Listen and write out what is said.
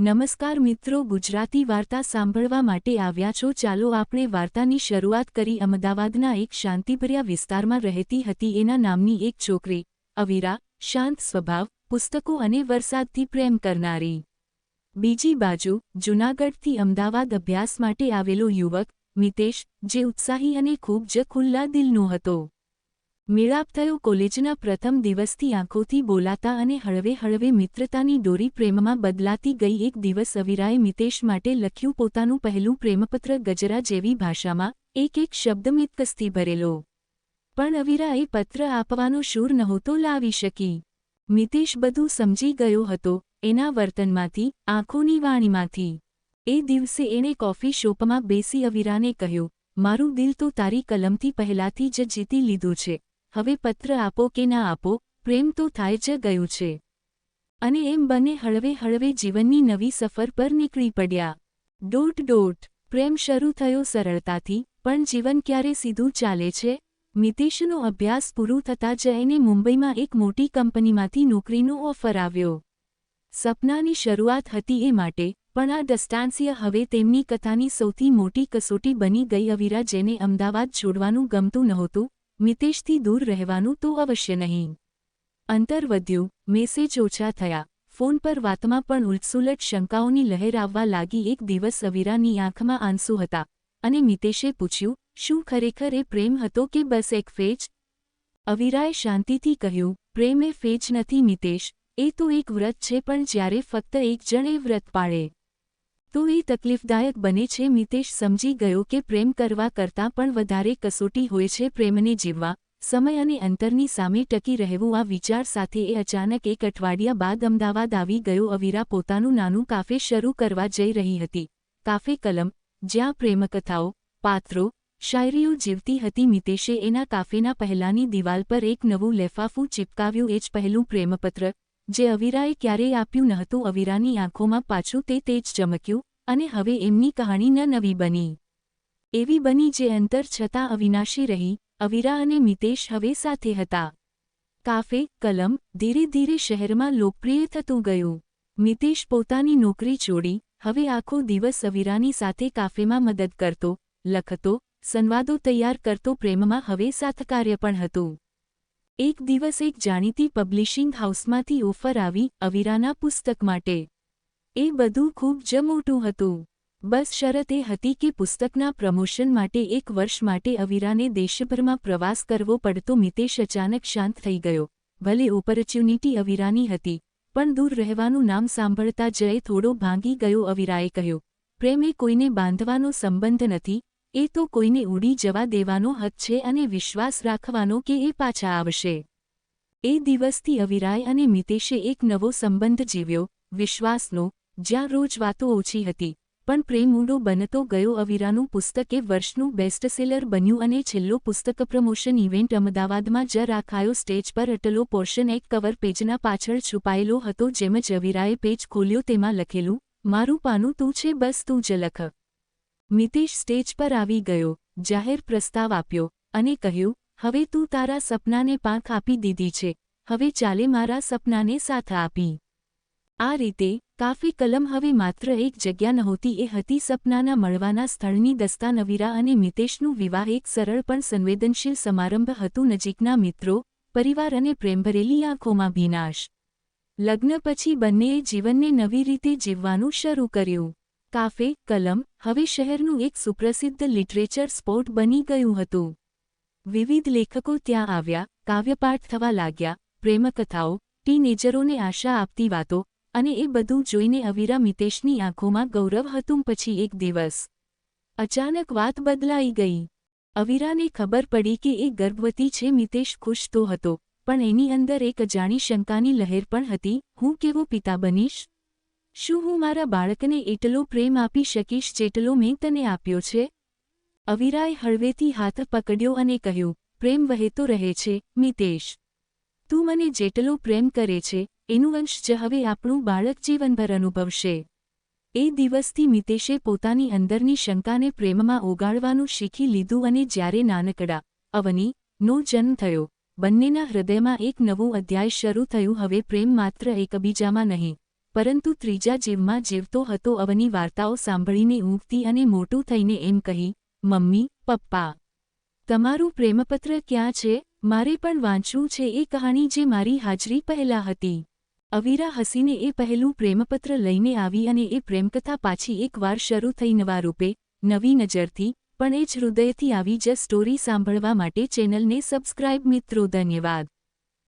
નમસ્કાર મિત્રો, ગુજરાતી વાર્તા સાંભળવા માટે આવ્યા છો. ચાલો આપણે વાર્તાની શરૂઆત કરી. અમદાવાદના એક શાંતિભર્યા વિસ્તારમાં રહેતી હતી. એના નામની એક છોકરી, અવીરા, શાંત સ્વભાવ, પુસ્તકો અને વરસાદથી પ્રેમ કરનારી. બીજી બાજુ, જૂનાગઢથી અમદાવાદ અભ્યાસ માટે આવેલો યુવક, મિતેશ, જે ઉત્સાહી અને ખૂબ જ ખુલ્લા દિલનો હતો. મેળાપ થયો કોલેજના પ્રથમ દિવસથી આંખોથી બોલાતા અને હળવે હળવે મિત્રતાની દોરી પ્રેમમાં બદલાતી ગઈ એક દિવસ અવિરાએ મિતેશ માટે લખ્યું પોતાનું પહેલું પ્રેમપત્ર ગજરા જેવી ભાષામાં, એક એક શબ્દ મિતકસથી ભરેલો. પણ અવિરા એ પત્ર આપવાનો શૂર નહોતો લાવી શકી. મિતેશ બધું સમજી ગયો હતો, એના વર્તનમાંથી, આંખોની વાણીમાંથી. એ દિવસે એણે કોફી શોપમાં બેસી અવિરાને કહ્યું, મારું દિલ તો તારી કલમથી પહેલાથી જ જીતી લીધું છે. હવે પત્ર આપો કે ના આપો, પ્રેમ તો થાય જ ગયું છે. અને એમ બંને હળવે હળવે જીવનની નવી સફર પર નીકળી પડ્યા. ડોટ ડોટ, પ્રેમ શરૂ થયો સરળતાથી, પણ જીવન ક્યારે સીધું ચાલે છે? મિતેશનો અભ્યાસ પૂરું થતાં જ એને મુંબઈમાં એક મોટી કંપનીમાંથી નોકરીનો ઓફર આવ્યો. સપનાની શરૂઆત હતી એ માટે, પણ આ દસ્તાંસીય હવે તેમની કથાની સૌથી મોટી કસોટી બની ગઈ અવીરા જેને અમદાવાદ છોડવાનું ગમતું નહોતું મિતેશથી દૂર રહેવાનું તો અવશ્ય નહીં. અંતર વધ્યું મેસેજ ઓછા થયા. ફોન પર વાતમાં પણ ઉલટસુલટ શંકાઓની લહેર આવવા લાગી. એક દિવસ અવીરાની આંખમાં આંસુ હતા અને મિતેશે પૂછ્યું, શું ખરેખર એ પ્રેમ હતો કે બસ એક ફેજ? અવીરાએ શાંતિથી કહ્યું, પ્રેમ એ ફેજ નથી, મિતેશ. એ તો એક વ્રત છે, પણ જ્યારે ફક્ત એક જણ એ વ્રત પાળે. તો એ તકલીફદાયક બને છે. મિતેશ સમજી ગયો કે પ્રેમ કરવા કરતાં પણ વધારે કસોટી હોય છે પ્રેમને જીવવા. સમય અને અંતરની સામે ટકી રહેવું. આ વિચાર સાથે એ અચાનક એક અઠવાડિયા બાદ અમદાવાદ આવી ગયો. અવીરા પોતાનું નાનું કાફે શરૂ કરવા જઈ રહી હતી. કાફે કલમ, જ્યાં પ્રેમકથાઓ, પાત્રો, શાયરીઓ જીવતી હતી. મિતેશે એના કાફેના પહેલાની દિવાલ પર એક નવું લેફાફું ચિપકાવ્યું. એ જ પહેલું પ્રેમપત્ર, જે અવીરાએ ક્યારેય આપ્યું નહોતું. અવીરાની આંખોમાં પાછું તે તેજ ચમક્યું. અને હવે એમની કહાણી ન નવી બની. એવી બની જે અંતર છતાં અવિનાશી રહી, અવિરા અને મિતેશ હવે સાથે હતા. કાફે, કલમ, ધીરે ધીરે શહેરમાં લોકપ્રિય થતું ગયું. મિતેશ પોતાની નોકરી છોડી, હવે આખો દિવસ અવિરાની સાથે કાફેમાં મદદ કરતો, લખતો, સંવાદો તૈયાર કરતો પ્રેમમાં હવે સાથકાર્ય પણ હતું. એક દિવસ એક જાણીતી પબ્લિશિંગ હાઉસમાંથી ઓફર આવી અવિરાના પુસ્તક માટે. એ બધું ખૂબ જ મોટું હતું. બસ શરત એ હતી કે પુસ્તકના પ્રમોશન માટે એક વર્ષ માટે અવીરાને દેશભરમાં પ્રવાસ કરવો પડતો મિતેશ અચાનક શાંત થઈ ગયો. ભલે ઓપોર્ચ્યુનિટી અવીરાની હતી, પણ દૂર રહેવાનું નામ સાંભળતા જય થોડો ભાંગી ગયો અવીરાએ કહ્યું. પ્રેમ એ કોઈને બાંધવાનો સંબંધ નથી, એ તો કોઈને ઉડી જવા દેવાનો હક છે અને વિશ્વાસ રાખવાનો કે એ પાછા આવશે. એ દિવસથી અવિરાય અને મિતેશે એક નવો સંબંધ જીવ્યો, વિશ્વાસનો જ્યાં રોજ વાતો ઓછી હતી, પણ પ્રેમ ઊંડો બનતો ગયો. અવિરાનું પુસ્તક એ વર્ષનું બેસ્ટસેલર બન્યું અને છેલ્લો પુસ્તક પ્રમોશન ઇવેન્ટ અમદાવાદમાં જ રાખાયો. સ્ટેજ પર અટલો પોર્શન એક કવર પેજના પાછળ છુપાયેલો હતો, જેમ જ અવિરાએ પેજ ખોલ્યો. તેમાં લખેલું, મારું પાનું તું છે, બસ તું જ લખ. મિતેશ સ્ટેજ પર આવી ગયો, જાહેર પ્રસ્તાવ આપ્યો અને કહ્યું, હવે તું તારા સપનાને પાંખ આપી દીધી છે. હવે ચાલે મારા સપનાને સાથ આપી. આ રીતે, કાફી કલમ હવે માત્ર એક જગ્યા નહોતી, એ હતી સપનાના મળવાના સ્થળની દસ્તાનવીરા અને મિતેશનું વિવાહ. એક સરળ પણ સંવેદનશીલ સમારંભ હતું. નજીકના મિત્રો, પરિવાર અને પ્રેમભરેલી આંખોમાં ભીનાશ. લગ્ન પછી બંનેએ જીવનને નવી રીતે જીવવાનું શરૂ કર્યું. કાફે, કલમ, હવે શહેરનું એક સુપ્રસિદ્ધ લિટરેચર સ્પોટ બની ગયું હતું. વિવિધ લેખકો ત્યાં આવ્યા, કાવ્યપાઠ થવા લાગ્યા, પ્રેમકથાઓ, ટીનેજરોને આશા આપતી વાતો અને એ બધું જોઈને અવીરા મિતેશની આંખોમાં ગૌરવ હતું પછી એક દિવસ અચાનક વાત બદલાઈ ગઈ. અવીરાને ખબર પડી કે એ ગર્ભવતી છે, મિતેશ ખુશ તો હતો, પણ એની અંદર એક અજાણી શંકાની લહેર પણ હતી. હું કેવો પિતા બનીશ? શું હું મારા બાળકને એટલો પ્રેમ આપી શકીશ જેટલો મેં તને આપ્યો છે? અવિરાએ હળવેથી હાથ પકડ્યો અને કહ્યું, પ્રેમ વહેતો રહે છે, મિતેશ. તું મને જેટલો પ્રેમ કરે છે એનું અંશ જ હવે આપણું બાળક જીવનભર અનુભવશે. એ દિવસથી મિતેશે પોતાની અંદરની શંકાને પ્રેમમાં ઓગાળવાનું શીખી લીધું અને જ્યારે નાનકડા અવની નો જન્મ થયો, બંનેના હૃદયમાં એક નવું અધ્યાય શરૂ થયું. હવે પ્રેમ માત્ર એકબીજામાં નહીં, પરંતુ ત્રીજા જીવમાં જીવતો હતો. અવની વાર્તાઓ સાંભળીને ઊંઘતી અને મોટું થઈને એમ કહી, મમ્મી, પપ્પા, તમારું પ્રેમપત્ર ક્યાં છે? મારે પણ વાંચવું છે. એ કહાણી જે મારી હાજરી પહેલાં હતી. અવીરા હસીને એ પહેલું પ્રેમપત્ર લઈને આવી અને એ પ્રેમકથા પાછી એકવાર શરૂ થઈ નવા રૂપે નવી નજરથી, પણ એ જ હૃદયથી આવી જ સ્ટોરી સાંભળવા માટે ચેનલને સબસ્ક્રાઇબ મિત્રો, ધન્યવાદ.